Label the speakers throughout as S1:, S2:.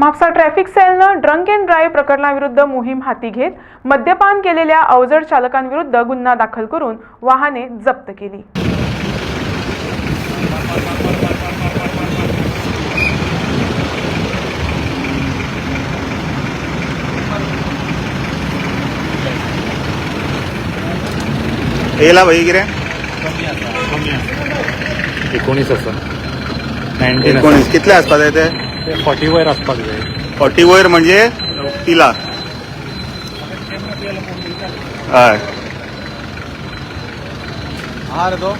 S1: Mapusa traffic सेलनं drunk and drive प्रकरणाविरुद्ध मोहीम हाती घेत मद्यपान केलेल्या अवजड चालकांविरुद्ध गुन्हा दाखल करून वाहने जप्त केली.
S2: येला भाई किरे
S3: एकोणीस असं.
S2: एकोणीस. कितले आसपास आहे ते?
S3: फॉर्टी वयर आसपाक जाय
S2: फोर्टी वयर म्हणजे तिला. हय.
S3: हा रे तो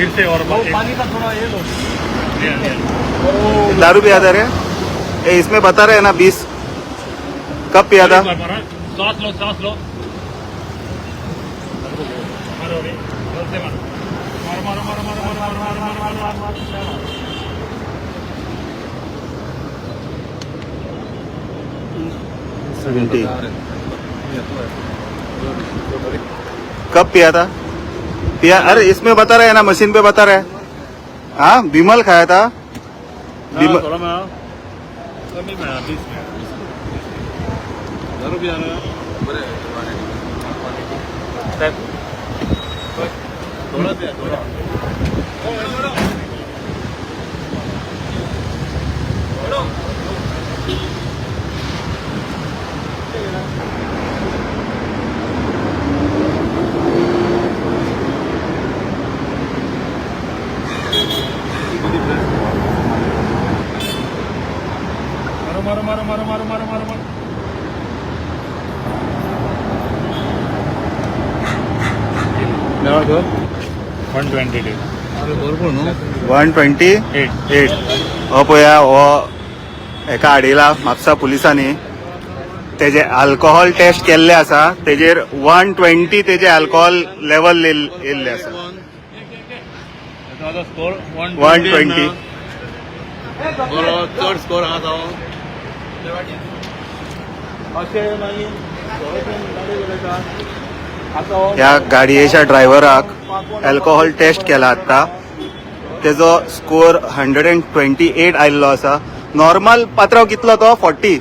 S3: फिर से और पानी का थोड़ा ये लो
S2: दारू पिया था रे इसमें बता रहे हैं ना बीस कब पिया था
S3: सांस लो सांस लो मारो रे से मारो मारो मारो मारो मारो मारो मारो मारो मारो मारो मारो मारो मारो
S2: सेवेंटी कब पिया था पिया अरे इसमें बता रहे हैं ना मशीन पे बता रहे हैं। हाँ विमल खाया था। विमल
S3: थोड़ा वन ट्वेंटी टू भरपूर न्हू
S2: वन ट्वेंटी
S3: एट
S2: एट हो पळया हो एका हाडिला म्हापसा पुलिसांनी तेजे अल्कोहोल टेस्ट केल्ले आसा तेजेर वन ट्वेंटी तेजे अल्कोहोल लेवल येल्ले आसा
S3: वन
S2: ट्वेंटी
S3: चड स्कोर तो अशें मागीर
S2: ह्या गाडयेच्या ड्रायव्हराक अल्कोहोल टेस्ट केला आता तेजो score hundred and twenty eight आयल्लो आसा. नॉर्मल पात्रांव कितलो तो? फोर्टी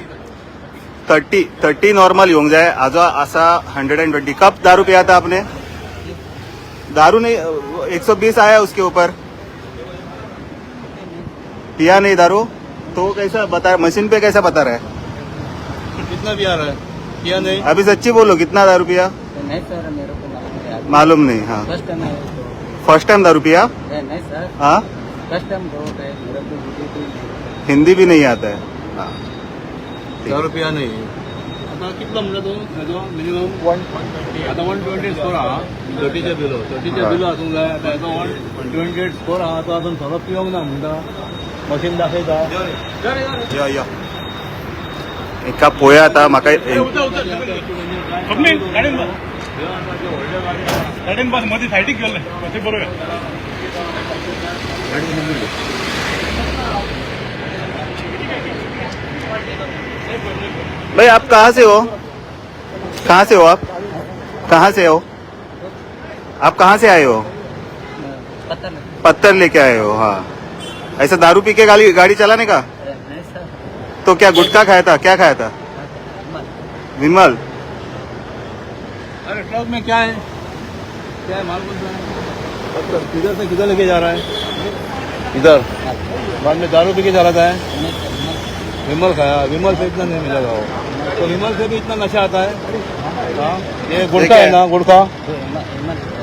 S2: थर्टी थर्टी नॉर्मल येवंक जाय. हाजो आसा हंड्रेड एंड ट्वेंटी कप दारू पिया था आपने? दारू नहीं एक सौ बीस आया उसके ऊपर. पिया नहीं दारू? तो कैसा बता मशीन पे कैसा बता रहा है?
S3: कितना भी आ रहा है? किया नहीं।
S2: अभी सच्ची बोलो कितना दारू पिया?
S4: नहीं सर मेरे को मालूम नहीं
S2: मालूम नहीं हाँ।
S4: फ़र्स्ट टाइम तो।
S2: फ़र्स्ट टाइम दारू पिया?
S4: नहीं नहीं सर।
S2: हाँ?
S4: फ़र्स्ट टाइम हिंदी भी नहीं
S2: आता। है? हाँ।
S3: दहा नाही। आता कितलो म्हणलं तू हेजो मिनिमम वन आता वन ट्वेंटी स्कोर आहा थर्टीच्या बिलो थर्टीच्या बिलो आसूंक जाय आता हेजो वन ट्वेंटी एट स्कोर आहा तो अजून थोडो पिवंक ना म्हणटा मशीन दाखयता
S2: यो यो। एका पोया आता म्हाका
S3: बस सायडीक बरोबर
S2: भाई आप कहाँ से हो? कहाँ से हो आप? कहाँ से हो? आप कहाँ से आए हो?
S4: पता
S2: पत्थर लेके आए हो हाँ। ऐसा दारू पी के गाड़ी गाड़ी चलाने का?
S4: नहीं सर।
S2: तो क्या गुटखा खाया था? क्या खाया था? विमल
S3: अरे ट्रक में क्या है? क्या है माल है? किधर से किधर लेके जा रहा है? इधर। बाद में दारू पी के जा रहा है?
S4: नहीं
S3: विमल खाया विमल से इतना नहीं मिलेगा वो। तो विमल से भी इतना नशा आता है? हाँ ये गुड़का है ना गुड़का
S4: तो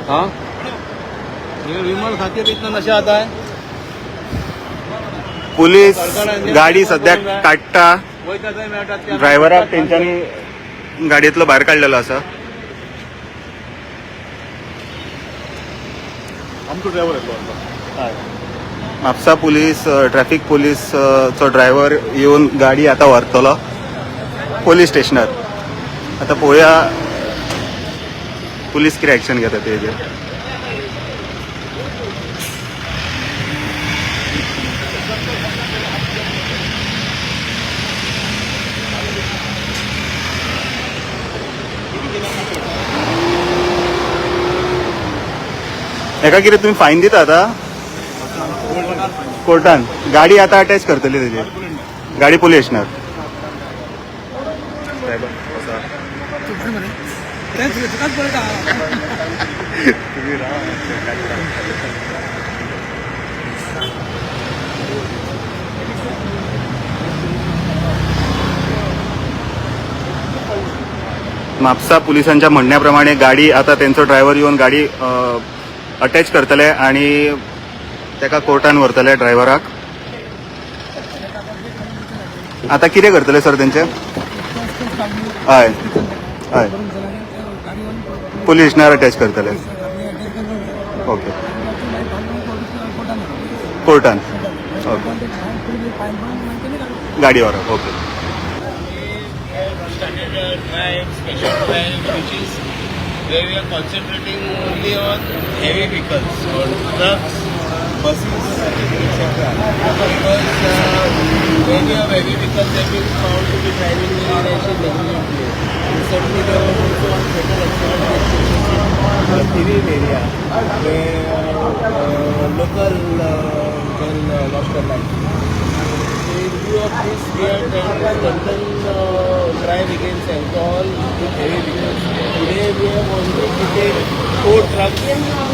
S3: हाँ? ये विमल खाते भी इतना नशा आता है?
S2: पोलीस गाडी सध्या काडटा
S3: हैं। मैं अटक
S2: ड्रायव्हराक तेंच्यांनी गाडयेंतलो भायर काडलेलो आसा
S3: आमचो ड्रायव्हर येतो
S2: म्हापसा पुलीस ट्रॅफिक पुलीसचो ड्रायव्हर येवन गाडी आतां व्हरतलो पोलीस स्टेशनार आतां पळोवया पुलीस कितें एक्शन घेता तेजेर हेका कितें तुमी फायन दिता आतां? कोर्टान. गाडी आतां अटॅच करतली तेजी गाडी पुलीस म्हापसा पुलिसांच्या म्हणण्याप्रमाणे गाडी आता त्यांचो ड्रायव्हर येवन गाडी अटॅच करतले आणि ताका कोर्टान व्हरतले ड्रायव्हराक. आता कितें करतले सर त्यांचे हय हय. पुलीस स्टेशनार अटॅच करतले. ओके. कोर्टान. ओके. गाडी व्हरप okay
S5: where we are concentrating only on heavy vehicles, on trucks, buses, etc. Because uh, many of heavy vehicles, have been found to be driving in relation negligently. Recently, there was also one fatal accident that took place in the Thirin area, where uh, local uh, girl uh, lost her life. This, weird and trying to uh, drive against alcohol with heavy vehicles. Today we have only created four trucks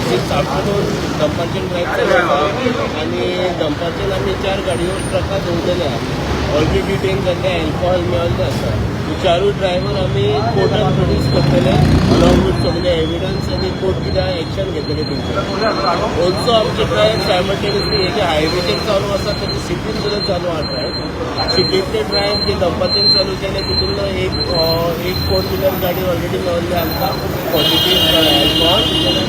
S5: since afternoon दंपाचेर drive चलयता आनी दंपाचेर आमी चार गाडयो ट्रकां दवरलेले आहा ऑलरेडी डिटेन जाल्ले अल्कोहॉल मेळल्ले आसा चारू ड्रायव्हर आमी कोर्टान प्रोड्यूस करतले अलॉंग विथ सगळे एविडन्स आनी कोर्ट कितें एक्शन घेतले तुमचे. ऑल्सो आमचे काय सायमल्टेनियसली हे जे हायवेचेर चालू आसा तेजे सिटीन सुद्दां चालू आहा ड्रायव्ह सिटींतले ड्रायव्ह जे दंपाचेर चालू केले तितूंतलो एक एक फोर व्हिलर गाडी ऑलरेडी मेळिल्ली आमकां पॉझिटीव अल्कोहॉल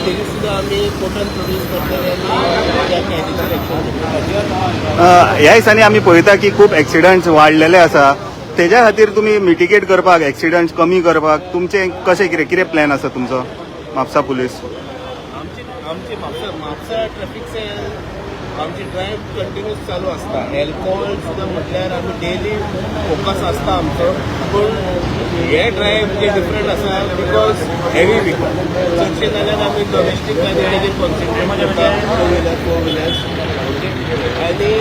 S5: तेजी सुद्दां आमी कोर्टान प्रोड्यूस करतले आनी त्या एक्शन घेतले
S2: ह्या दिसांनी आमी पळयता की खूब एक्सिडंट्स वाडलेले आसा तेज्या खातीर तुमी मिटिगेट करपाक एक्सिडंट्स कमी करपाक तुमचे कशें कितें कितें प्लॅन आसा तुमचो? म्हापसा पुलीस
S5: आमची आमची म्हापसा म्हापसा ट्रॅफिक सेल आमची ड्रायव्ह कंटिन्यूस चालू असता. एल्कोहोल सुद्दां म्हटल्यार आमी डेली फोकस आसता आमचो. पूण हे ड्रायव्ह जे डिफरंट आसा बिकॉज हेवी विकल चडशे जाल्यार आमी डॉमेस्टीक आनी तेजेर कॉन्सन्ट्रेट करता टू व्हिलर फोर व्हिलर्स आणि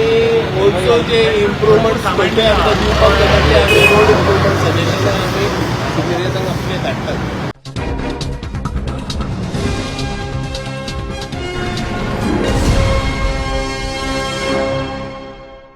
S5: ऑल्सो जे इम्प्रुवमेंट्स खंयचे आमकां दिवपाक जाता ते आमी रोड इम्प्रुवमेंट सजेशन आमी सुपिरियरांक आपले धाडटात